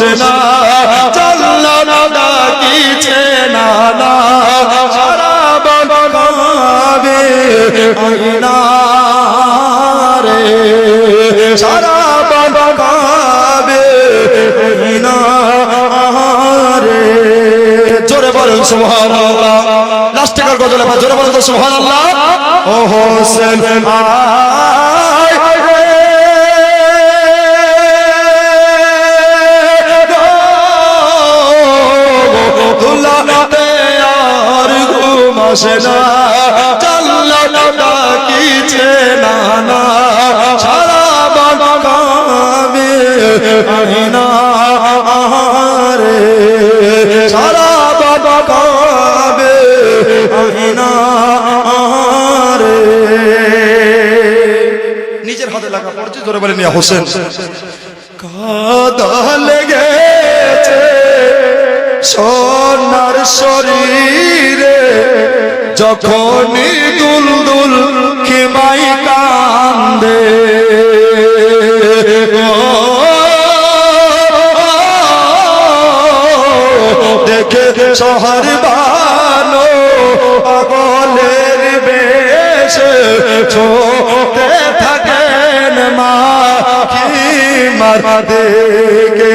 ঘুমাসে না, চাল্লা না ডাকিছে না না। সারা বাগাবে আইনা রে। সারা বাগাবে আইনা রে। জোরে বলেন সুবহানাল্লাহ। লাস্টিকার গজলে জোরে বলেন সুবহানাল্লাহ। ও হোসেন আয় ঘুমাসে না। চাল্লা ডাকিছে না সারা আইনা রে সারা বাগাবে আইনা রে নিজের হাতে লাগা পড়ছে, জোরে বলে হোসেন। সোনার শরীরে। যখনই দুল দুল খেমাই কান্দে, দেখে শহর বানো পাগলের বেশ, ছোটে থাকেন মা কি মার দেখে।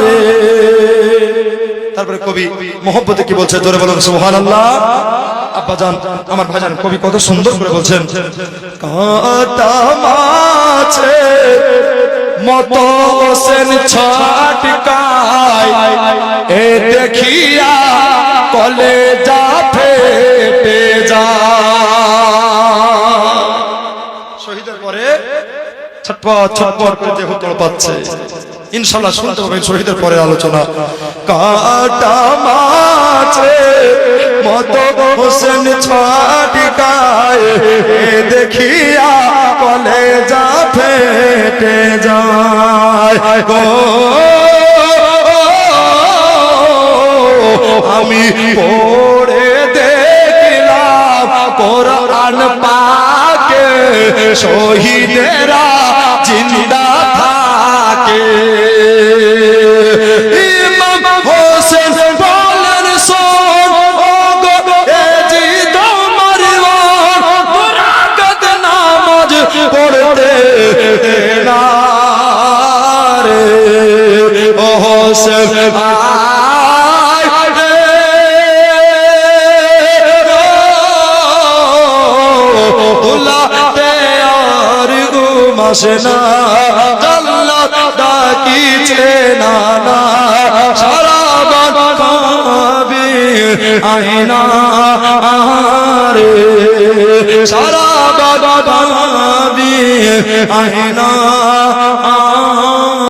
রে তারপরে কবি মোহব্বতে কি বলছে? জোরে বলুন সুবহানাল্লাহ। আব্বাজান আমার ভাইজান কবি কত সুন্দর করে বলছেন। কাটা মাছে মত হোসেন ছাটকায় এ দেখিয়া ছটপট ছটপট করে দেহ পাচ্ছে। ইনশাল্লাহ শুনতে পাবেন শহীদের পরে আলোচনা। কাটা মাছে মত হোসেন ছাটিকায় এ দেখিয়া কলে যা ফেটে যায়। আমি পড়ে দেখলাম কোরআন পাকে শহীদেরা ঘুমাসে না। জান্নাত ডাকিছে না না সারা বাগাবি আইনা রে সারা বাগাবি আইনা